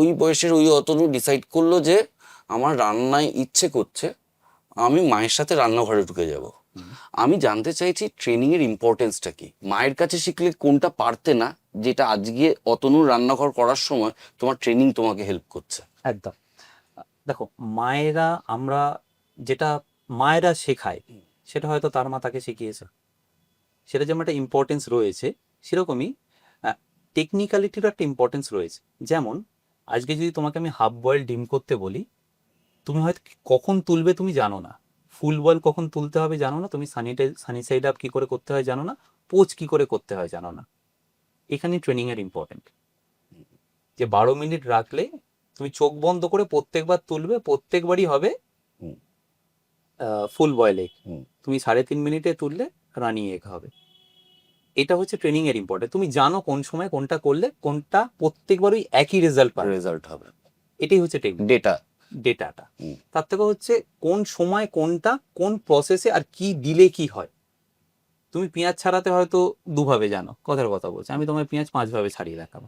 ওই বয়সের ওই অতনু ডিসাইড করল যে আমার রান্নায় ইচ্ছে করছে, আমি মায়ের সাথে রান্নাঘরে ঢুকে যাব। আমি জানতে চাইছি ট্রেনিং এর ইম্পর্টেন্সটা কি? মায়ের কাছে শিখলে কোনটা পারতে না, যেটা আজকে অতনুর রান্নাঘর করার সময় তোমার ট্রেনিং তোমাকে হেল্প করছে? একদম। দেখো, মায়েরা আমরা যেটা মায়েরা শেখায়, সেটা হয়তো তার মা তাকে শিখিয়েছে। সেটা যেমন একটা ইম্পর্টেন্স রয়েছে, সেরকমই টেকনিক্যালিটিরও একটা ইম্পর্টেন্স রয়েছে। যেমন আজকে যদি তোমাকে আমি হাফ বয়েল ডিম করতে বলি তুমি হয়তো কখন তুলবে তুমি জানো না। ফুল বয়েল কখন তুলতে হবে জানো না তুমি সানিটাইজ সানি সাইড আপ কী করে করতে হয় জানো না পোচ কী করে করতে হয় জানো না। এখানে ট্রেনিংয়ের ইম্পর্টেন্ট যে বারো মিনিট রাখলে তুমি চোখ বন্ধ করে প্রত্যেকবার তুলবে প্রত্যেকবারই হবে। Full boil. তুমি সাড়ে তিন মিনিটে তুললে রানি এগ হবে। এটা হচ্ছে ট্রেনিং এর ইম্পর্টেন্ট তুমি জানো কোন সময় কোনটা করলে কোনটা প্রত্যেকবার ওই একই রেজাল্ট পাবে। রেজাল্ট হবে। এটাই হচ্ছে টেকনিক ডেটা ডেটাটা তার থেকে হচ্ছে কোন সময় কোনটা কোন প্রসেসে আর কি দিলে কি হয়। তুমি পেঁয়াজ ছাড়াতে হয়তো দুভাবে জানো কথার কথা বলছি। আমি তোমার পেঁয়াজ পাঁচভাবে ছাড়িয়ে দেখাবো।